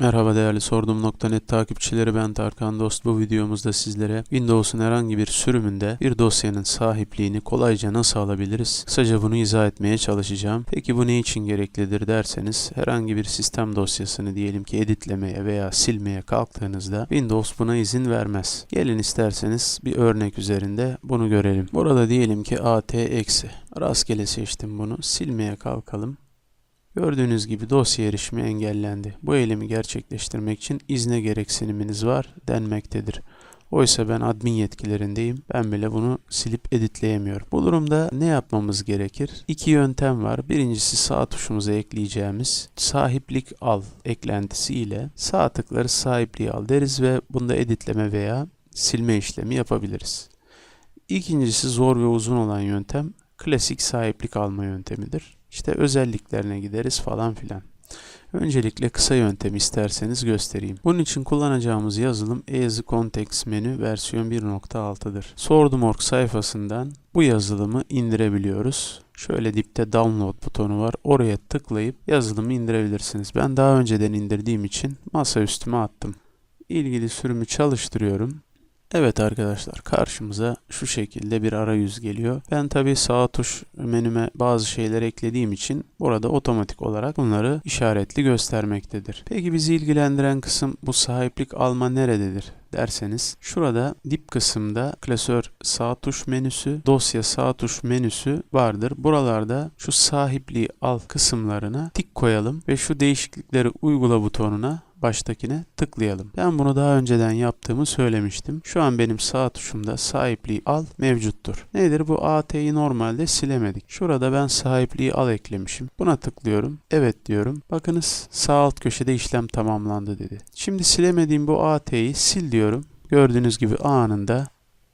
Merhaba değerli sordum.net takipçileri ben Tarkan Dost. Bu videomuzda sizlere Windows'un herhangi bir sürümünde bir dosyanın sahipliğini kolayca nasıl alabiliriz? Kısaca bunu izah etmeye çalışacağım. Peki bu ne için gereklidir derseniz herhangi bir sistem dosyasını diyelim ki editlemeye veya silmeye kalktığınızda Windows buna izin vermez. Gelin isterseniz bir örnek üzerinde bunu görelim. Burada diyelim ki at eksi. Rastgele seçtim bunu. Silmeye kalkalım. Gördüğünüz gibi dosya erişimi engellendi. Bu eylemi gerçekleştirmek için izne gereksiniminiz var denmektedir. Oysa ben admin yetkilerindeyim. Ben bile bunu silip editleyemiyorum. Bu durumda ne yapmamız gerekir? İki yöntem var. Birincisi sağ tuşumuza ekleyeceğimiz sahiplik al eklentisi ile sağ tıkları sahipliği al deriz ve bunda editleme veya silme işlemi yapabiliriz. İkincisi zor ve uzun olan yöntem klasik sahiplik alma yöntemidir. İşte özelliklerine gideriz falan filan. Öncelikle kısa yöntemi isterseniz göstereyim. Bunun için kullanacağımız yazılım Easy Context Menü versiyon 1.6'dır. Sordum.org sayfasından bu yazılımı indirebiliyoruz. Şöyle dipte download butonu var. Oraya tıklayıp yazılımı indirebilirsiniz. Ben daha önceden indirdiğim için masa üstüme attım. İlgili sürümü çalıştırıyorum. Evet arkadaşlar karşımıza şu şekilde bir arayüz geliyor. Ben tabi sağ tuş menüme bazı şeyler eklediğim için burada otomatik olarak bunları işaretli göstermektedir. Peki bizi ilgilendiren kısım bu sahiplik alma nerededir? derseniz şurada dip kısımda klasör sağ tuş menüsü, dosya sağ tuş menüsü vardır. Buralarda şu sahipliği al kısımlarına tik koyalım ve şu değişiklikleri uygula butonuna baştakine tıklayalım. Ben bunu daha önceden yaptığımı söylemiştim. Şu an benim sağ tuşumda sahipliği al mevcuttur. Nedir bu AT'yi normalde silemedik. Şurada ben sahipliği al eklemişim. Buna tıklıyorum. Evet diyorum. Bakınız sağ alt köşede işlem tamamlandı dedi. Şimdi silemediğim bu AT'yi sil diyorum. Gördüğünüz gibi anında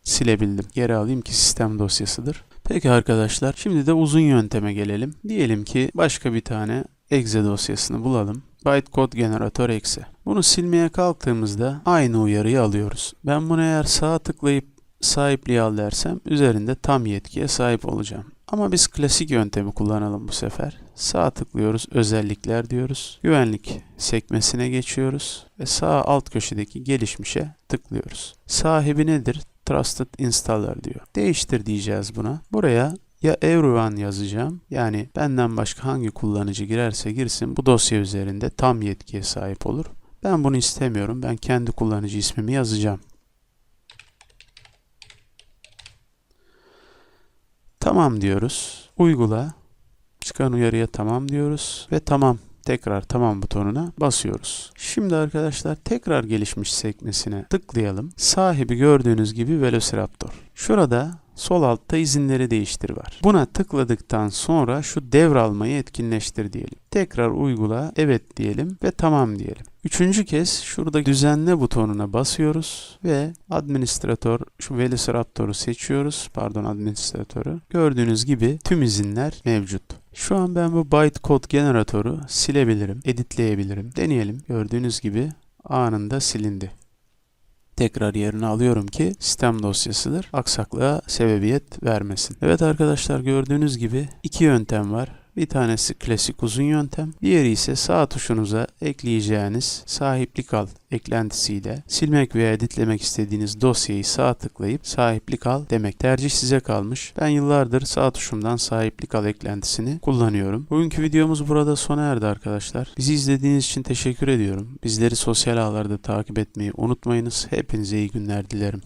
silebildim. Geri alayım ki sistem dosyasıdır. Peki arkadaşlar şimdi de uzun yönteme gelelim. Diyelim ki başka bir tane exe dosyasını bulalım bytecode generatör eksi. Bunu silmeye kalktığımızda aynı uyarıyı alıyoruz. Ben bunu eğer sağa tıklayıp sahipliği al dersem üzerinde tam yetkiye sahip olacağım. Ama biz klasik yöntemi kullanalım bu sefer. Sağ tıklıyoruz, özellikler diyoruz. Güvenlik sekmesine geçiyoruz ve sağ alt köşedeki gelişmişe tıklıyoruz. Sahibi nedir? Trusted Installer diyor. Değiştir diyeceğiz buna. Buraya ya everyone yazacağım. Yani benden başka hangi kullanıcı girerse girsin bu dosya üzerinde tam yetkiye sahip olur. Ben bunu istemiyorum. Ben kendi kullanıcı ismimi yazacağım. Tamam diyoruz. Uygula. Çıkan uyarıya tamam diyoruz ve tamam tekrar tamam butonuna basıyoruz. Şimdi arkadaşlar tekrar gelişmiş sekmesine tıklayalım. Sahibi gördüğünüz gibi Velociraptor. Şurada sol altta izinleri değiştir var. Buna tıkladıktan sonra şu devralmayı etkinleştir diyelim. Tekrar uygula, evet diyelim ve tamam diyelim. Üçüncü kez şurada düzenle butonuna basıyoruz ve administratör şu Velociraptor'u seçiyoruz. Pardon administratörü. Gördüğünüz gibi tüm izinler mevcut. Şu an ben bu bytecode generatörü silebilirim, editleyebilirim. Deneyelim. Gördüğünüz gibi anında silindi tekrar yerine alıyorum ki sistem dosyasıdır. Aksaklığa sebebiyet vermesin. Evet arkadaşlar gördüğünüz gibi iki yöntem var. Bir tanesi klasik uzun yöntem. Diğeri ise sağ tuşunuza ekleyeceğiniz sahiplik al eklentisiyle silmek veya editlemek istediğiniz dosyayı sağ tıklayıp sahiplik al demek. Tercih size kalmış. Ben yıllardır sağ tuşumdan sahiplik al eklentisini kullanıyorum. Bugünkü videomuz burada sona erdi arkadaşlar. Bizi izlediğiniz için teşekkür ediyorum. Bizleri sosyal ağlarda takip etmeyi unutmayınız. Hepinize iyi günler dilerim.